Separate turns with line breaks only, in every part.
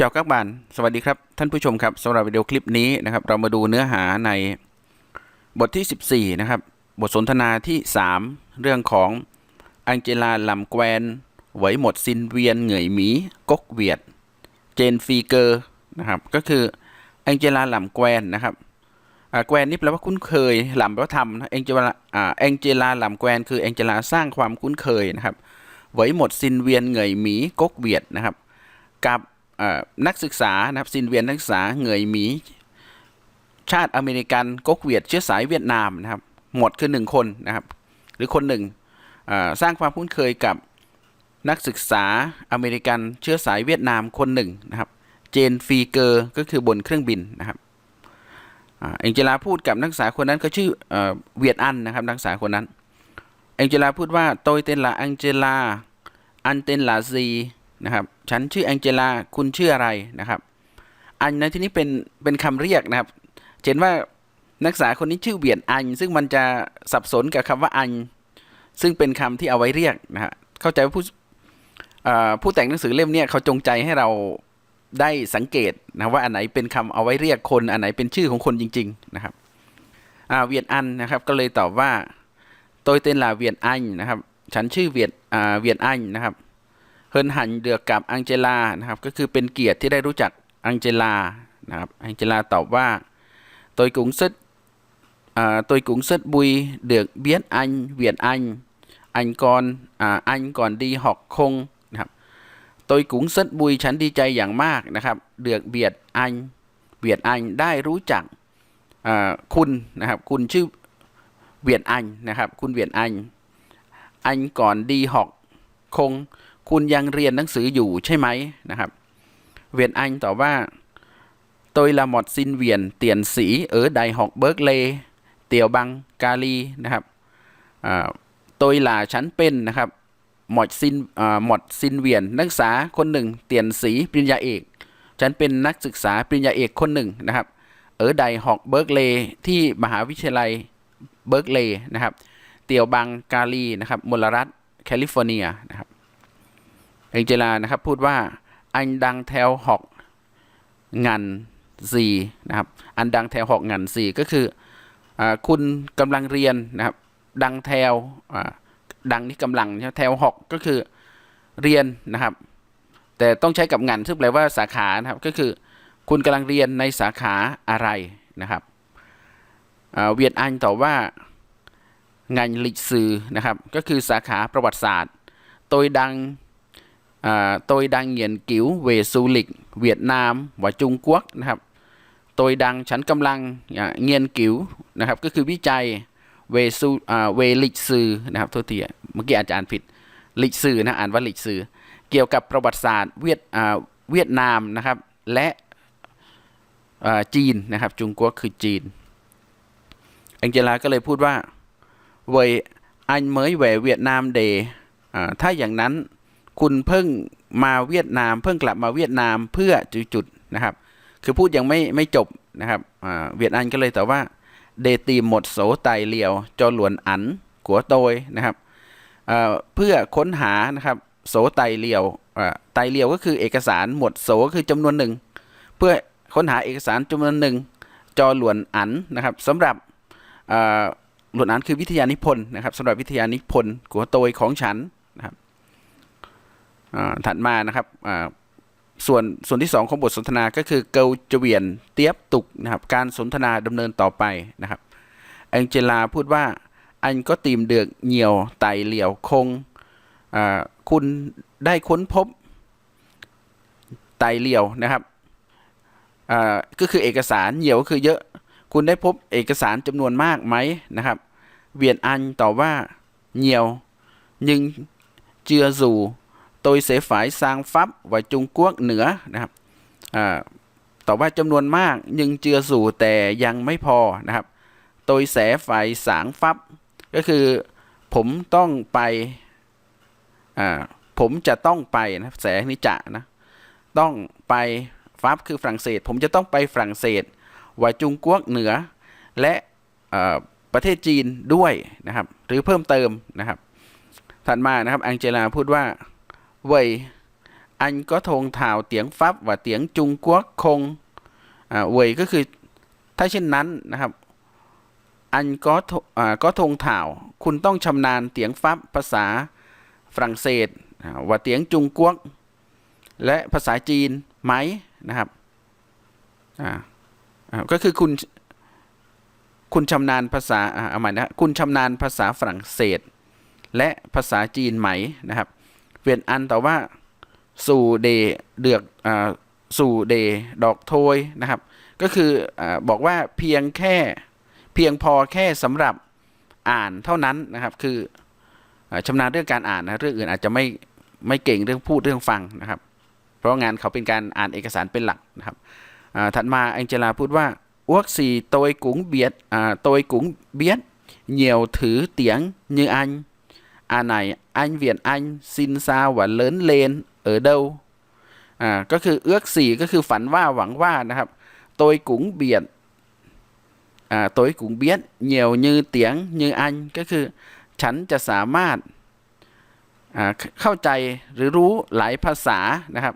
เจ้ากับบานสวัสดีครับ ท่านผู้ชมครับสำหรับวิดีโอคลิปนี้นะครับ เรามาดูเนื้อหาในบทที่ 14 นะครับ บทสนทนาที่ 3 เรื่องของอังเจลาลำแกวนไหวหมดซินเวียนเหงื่อยหมีกกเวียด เจนฟีเกอร์นะครับ ก็คืออังเจลาลำแกวนนะครับแกวนนี่แปลว่าคุ้นเคยลำแปลว่าทำนะแองเจลาอ่าแองเจลาลำแกวนคือแองเจลาสร้างความคุ้นเคยนะครับไหวหมดซินเวียนเหงื่อยหมีกกเวียดนะครับ กับ นักศึกษานะครับซินเวียนนักศึกษาเหงยหมี ชาติอเมริกันก๊กเวียดเชื้อสายเวียดนามนะครับ หมดคือหนึ่งคนนะครับ หรือคนหนึ่งสร้างความคุ้นเคยกับนักศึกษาอเมริกันเชื้อสายเวียดนามคนหนึ่งนะครับ เจนฟีเกอร์ก็คือบนเครื่องบินนะครับเอ็งเจลาพูดกับนักศึกษาคนนั้นก็ชื่อเอ่อเวียดอันนะครับนักศึกษาคนนั้นเอ็งเจลาพูดว่าโตยเตนลาอังเจลาอันเตนลาซี นะครับ ฉันชื่อแองเจลา คุณชื่ออะไรนะครับ อันในที่นี้เป็นเป็นคำเรียกนะครับ เห็นว่านักศึกษาคนนี้ชื่อเวียนอัน ซึ่งมันจะสับสนกับคำว่าอัน ซึ่งเป็นคำที่เอาไว้เรียกนะฮะ เข้าใจว่าผู้ผู้แต่งหนังสือเล่มนี้เขาจงใจให้เราได้สังเกตนะว่าอันไหนเป็นคำเอาไว้เรียกคน อันไหนเป็นชื่อของคนจริง ๆ นะครับเวียนอันนะครับ ก็เลยตอบว่าโตยเต้นลาเวียนอันนะครับ ฉันชื่อเวียนเวียนอันนะครับ เฮินหันเดือกกับอังเจลานะครับก็คือเป็นเกียรติที่ได้รู้จักอังเจลานะครับอังเจลาตอบว่า tôi cũng rất à, tôi cũng rất vui được biết anh Việt Anh anh còn à, anh còn đi học không นะครับ tôi cũng rất vui ฉันดีใจอย่างมากนะครับ เดือกเบียดอันเบียดอันได้รู้จักคุณนะครับคุณชื่อเวียดอันนะครับคุณเวียดอันอันก่อนดีหอกคง คุณยังเรียนหนังสืออยู่ใช่ไหมนะครับ เวียนอันตอบว่า tôi là một sinh viên tiến sĩ ở Đại học Berkeley เตียวบังกาลีนะครับอ่า tôi là ฉันเป็นนะครับหมดซินหมดซินเวียนนักศึกษาคนหนึ่ง เตียนสีปริญญาเอก ฉันเป็นนักศึกษาปริญญาเอกคนหนึ่งนะครับ เออไดฮอกเบิร์กเลย์ที่มหาวิทยาลัยเบิร์กเลย์นะครับ เตียวบังกาลีนะครับมลรัฐแคลิฟอร์เนียนะครับ เองเจลานะครับพูดว่าอันดังแถวหอกงันซีนะครับ อันดังแถวหอกงันซีก็คืออคุณกำลังเรียนนะครับ ดังแถวดังนี่กำลังแถวหอกก็คือเรียนนะครับ แต่ต้องใช้กับงานซึ่งแปลว่าสาขานะครับ ก็คือคุณกำลังเรียนในสาขาอะไรนะครับเวียดอันตอบว่างานลิซือนะครับ ก็คือสาขาประวัติศาสตร์ โดยดัง À, tôi đang nghiên cứu về du lịch Việt Nam và Trung Quốc นะครับ tôi đang ฉันกำลังอ่าเรียนกิวนะครับ ก็คือวิจัยเวซูอ่าเวลิซือนะครับโทษทีเมื่อกี้อาจจะอ่านผิดลิซือนะอ่านว่าลิซือเกี่ยวกับประวัติศาสตร์เวียดเวียดนามนะครับ และจีนนะครับจุงกัวคือจีนแองเจลาก็เลยพูดว่าเวยอันเมยแหวเวียดนามเดถ้าอย่างนั้น คุณเพิ่งมาเวียดนาม เพิ่งกลับมาเวียดนามเพื่อจุดๆนะครับ คือพูดยังไม่ไม่จบนะครับเวียดอันก็เลยแต่ว่าเดตีหมดโสไตเลียวจอหลวนอันกัวโตยนะครับเพื่อค้นหานะครับโสไตเลียวไตเลียวก็คือเอกสารหมดโสก็คือจำนวนหนึ่งเพื่อค้นหาเอกสารจำนวนหนึ่งจอหลวนอันนะครับสำหรับหลวนอันคือวิทยานิพนธ์นะครับสำหรับวิทยานิพนธ์กัวโตยของฉัน ถัดมานะครับส่วนส่วนที่ 2 ของบทสนทนาก็คือเกาจเวียนเตียบตุกนะครับการสนทนาดำเนินต่อไปนะครับแองเจลาพูดว่าอันก็ตีมเดือกเหนียวไตเหลียวคงคุณได้ค้นพบไตเหลียวนะครับก็คือเอกสารเหนียวก็คือเยอะคุณได้พบเอกสารจำนวนมากไหมนะครับ เวียนอันตอบว่าเหนียว ยิงเจือ dù tôi sẽ phải sang Pháp và Trung Quốc nữa นะครับอ่าตอว่าจำนวนมากยังเจือสู่แต่ยังไม่พอนะครับ tôi sẽ phải sang Pháp ก็คือผมต้องไปผมจะต้องไปนะแสนิจะนะต้องไปฟับคือฝรั่งเศส ผมจะต้องไปฝรั่งเศสว่าจุงกวกเหนือ และประเทศจีนด้วยนะครับ หรือเพิ่มเติมนะครับ ถัดมานะครับอังเจลาพูดว่า vậy อันก็ทงถ่าวเตียงฟับว่าเตียงจุงกัวคงอ่าเวยก็คือถ้าเช่นนั้นนะครับ อันก็ก็ทงถ่าว คุณต้องชำนาญเตียงฟับภาษาฝรั่งเศสว่าเตียงจุงกัวและภาษาจีนไหมนะครับอ่าก็คือคุณ คุณชำนาญภาษาอ่าเอาใหม่นะคุณชำนาญภาษาฝรั่งเศส และภาษาจีนไหมนะครับ เวียนอันแต่ว่าสู่เดเดือกอ่าสู่เดดอกโทยนะครับ ก็คืออบอกว่าเพียงแค่เพียงพอแค่สำหรับอ่านเท่านั้นนะครับ คืออาชำนาญเรื่องการอ่านนะเรื่องอื่นอาจจะไม่ไม่เก่งเรื่องพูดเรื่องฟังนะครับ เพราะงานเขาเป็นการอ่านเอกสารเป็นหลักนะครับถัดมาแองเจลาพูดว่าอวกสีโตยกุ๋งเบียดอ่าโตยกุ๋งเบียดเหนียวถือเตียง như anh à này anh Việt anh xin sao và lớn lên ở đâu อ่าก็คือเอื้อกสี่ก็คือฝันว่าหวังว่านะครับ tôi cũng biết อ่า tôi cũng biết nhiều như tiếng như anh ก็คือ ฉันจะสามารถอ่าเข้าใจหรือรู้หลายภาษานะครับ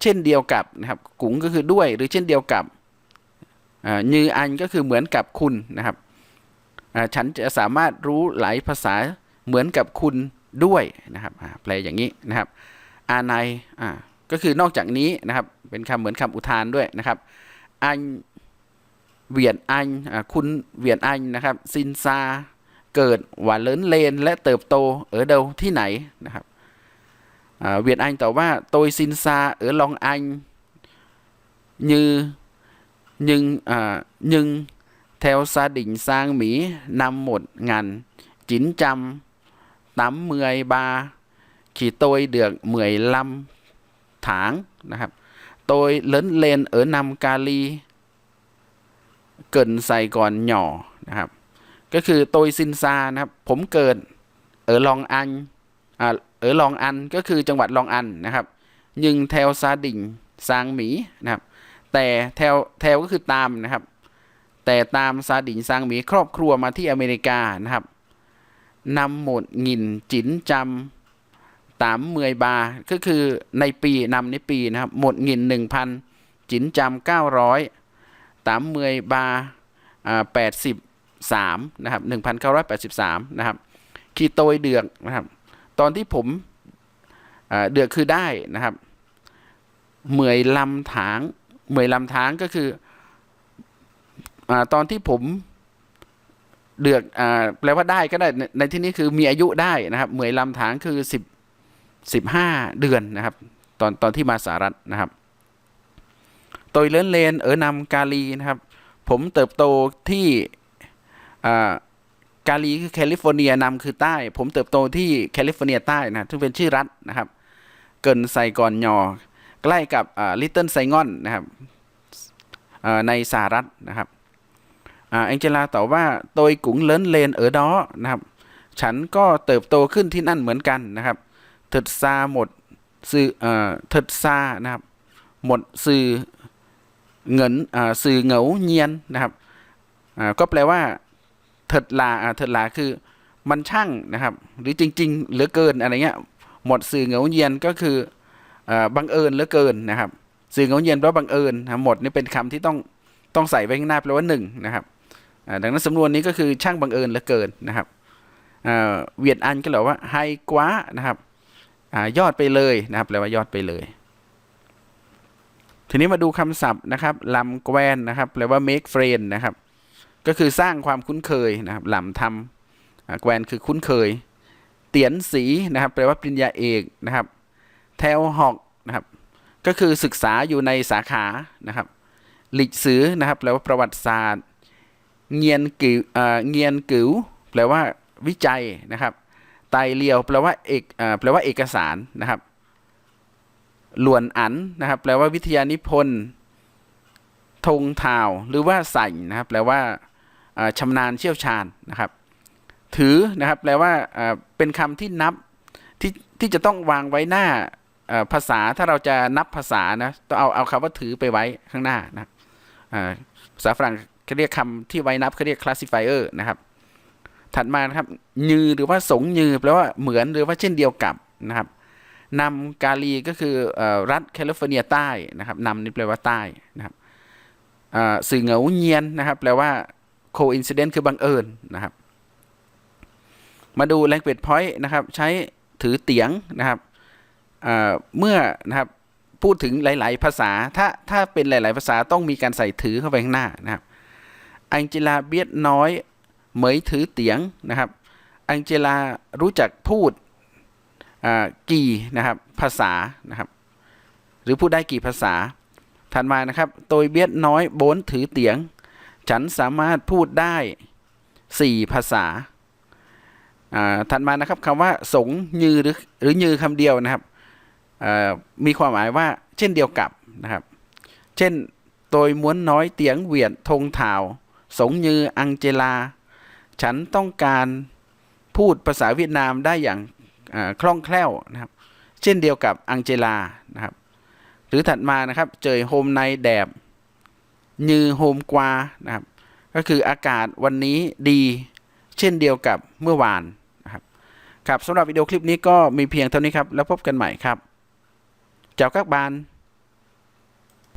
เช่นเดียวกับนะครับกุ๋งก็คือด้วยหรือเช่นเดียวกับอ่ายืออันก็คือเหมือนกับคุณนะครับอ่าฉันจะสามารถรู้หลายภาษา เหมือนกับคุณด้วยนะครับแปลอย่างนี้นะครับ อาในอ่าก็คือนอกจากนี้นะครับ เป็นคำเหมือนคำอุทานด้วยนะครับ อันเวียนอันอคุณเวียนอันนะครับซินซาเกิดหวานเลินเลนและเติบโตเออเดาที่ไหนนะครับเวียนอันตอว่าโตยซินซาเออลองอันยือยึงอ่ายึง theo gia đình sang Mỹ năm 1983 khi tôi được 15 tháng นะครับ tôi lớn lên ở Nam Cali เกินไซก่อนหย่อนะครับ ก็คือโตยซินซานะครับ ผมเกิดเออลองอันอ่าเออลองอันก็คือจังหวัดลองอันนะครับยึงแถวซาดิ่งซางหมีนะครับ แต่แถวแถวก็คือตามนะครับ แต่ตามซาดิ่งซางหมีครอบครัวมาที่อเมริกานะครับ นำหมดหงินจินจำตามเมยบาก็คือในปีนำในปีนะครับหมดหงินหนึ่งพันจินจำเก้าร้อยตามเมยบาอ่าแปดสิบสามนะครับหนึ่งพันเก้าร้อยแปดสิบสามนะครับคีโตยเดือกนะครับตอนที่ผมเดือกคือได้นะครับเหมยลำถางเหมยลำถางก็คืออตอนที่ผม เดือกอ่าแปลว่าได้ก็ได้ในในที่นี้คือมีอายุได้นะครับ เหมยลำถางคือสิบสิบห้าเดือนนะครับ ตอนตอนที่มาสหรัฐนะครับโตยเลินเลนเออนำกาลีนะครับ ผมเติบโตที่อ่ากาลีคือแคลิฟอร์เนียนำคือใต้ ผมเติบโตที่แคลิฟอร์เนียใต้นะซึ่งเป็นชื่อรัฐนะครับ เกินไซกอนยอ ใกล้กับลิตเติ้ลไซงอนนะครับในสหรัฐนะครับ แองเจลาตอบว่าโตยกุ๋งเลินเลนเออดอนะครับ ฉันก็เติบโตขึ้นที่นั่นเหมือนกันนะครับเถิดซาหมดซื้อเอ่อเถิดซานะครับ หมดซื้อเงินอ่าซื้อเหงาเงียนนะครับอ่าก็แปลว่าเถิดลาอ่าเถิดลาคือมันช่างนะครับ หรือจริง ๆ เหลือเกินอะไรเงี้ยหมดสื่อเหงาเงียนก็คืออ่าบังเอิญเหลือเกินนะครับ สื่อเหงาเงียนแปลว่าบังเอิญนะหมดนี่เป็นคำที่ต้องต้องใส่ไว้ข้างหน้าแปลว่าหนึ่งนะครับ ดังนั้นสำนวนนี้ก็คือช่างบังเอิญเหลือเกินนะครับเวียดอันก็แปลว่าไฮกว้านะครับอยอดไปเลยนะครับแปลว่ายอดไปเลย ทีนี้มาดูคำศัพท์นะครับลำแกวนนะครับแปลว่า make friend นะครับก็คือสร้างความคุ้นเคยนะครับลำทำแกวนคือคุ้นเคย เตียนสีนะครับแปลว่าปริญญาเอกนะครับแทวหอกนะครับก็คือศึกษาอยู่ในสาขานะครับหลิกสือนะครับแปลว่าประวัติศาสตร์ เงียนกิวเอ่อเงียนกิวแปลว่าวิจัยนะครับ ไตเลียวแปลว่าเอกเอ่อแปลว่าเอกสารนะครับหลวนอันนะครับ แปลว่าวิทยานิพนธ์ธงทาว หรือว่าใส่นะครับ แปลว่าเอ่อชำนาญเชี่ยวชาญนะครับ ถือนะครับ แปลว่าเป็นคำที่นับที่ที่จะต้องวางไว้หน้าภาษาถ้าเราจะนับภาษานะต้องเอาเอาคำว่าถือไปไว้ข้างหน้านะภาษาฝรั่ง เขาเรียกคำที่ไว้นับเขาเรียก classifier นะครับ ถัดมานะครับยือหรือว่าสงยือแปลว่าเหมือนหรือว่าเช่นเดียวกับนะครับนำกาลีก็คืออรัฐแคลิฟอร์เนียใต้นะครับนำนี่แปลว่าใต้นะครับสื่อเหงาเงียนนะครับ แปลว่า coincidence คือบังเอิญนะครับ มาดู language point นะครับ ใช้ถือเตียงนะครับเมื่อนะครับพูดถึงหลาย ๆ ภาษาถ้าถ้าเป็นหลาย ๆ ภาษาต้องมีการใส่ถือเข้าไปข้างหน้านะครับ อังเจลาเบียดน้อยเหมยถือเตียงนะครับอังเจลารู้จักพูดกี่นะครับภาษานะครับ หรือพูดได้กี่ภาษาถัดมานะครับโตยเบียดน้อยโบนถือเตียง ฉันสามารถพูดได้สี่ภาษาถัดมานะครับคำว่าสงยือหรือหรือยือคำเดียวนะครับมีความหมายว่าเช่นเดียวกับนะครับ เช่นโตยม้วนน้อยเตียงเหวียดธงเถาว สงยืออังเจลา ฉันต้องการพูดภาษาเวียดนามได้อย่างคล่องแคล่วนะครับ เช่นเดียวกับอังเจลานะครับ หรือถัดมานะครับ เจยโฮมในแดบยือโฮมกวานะครับ ก็คืออากาศวันนี้ดี เช่นเดียวกับเมื่อวานนะครับครับสำหรับวิดีโอคลิปนี้ก็มีเพียงเท่านี้ครับ แล้วพบกันใหม่ครับเจ้ากักบาน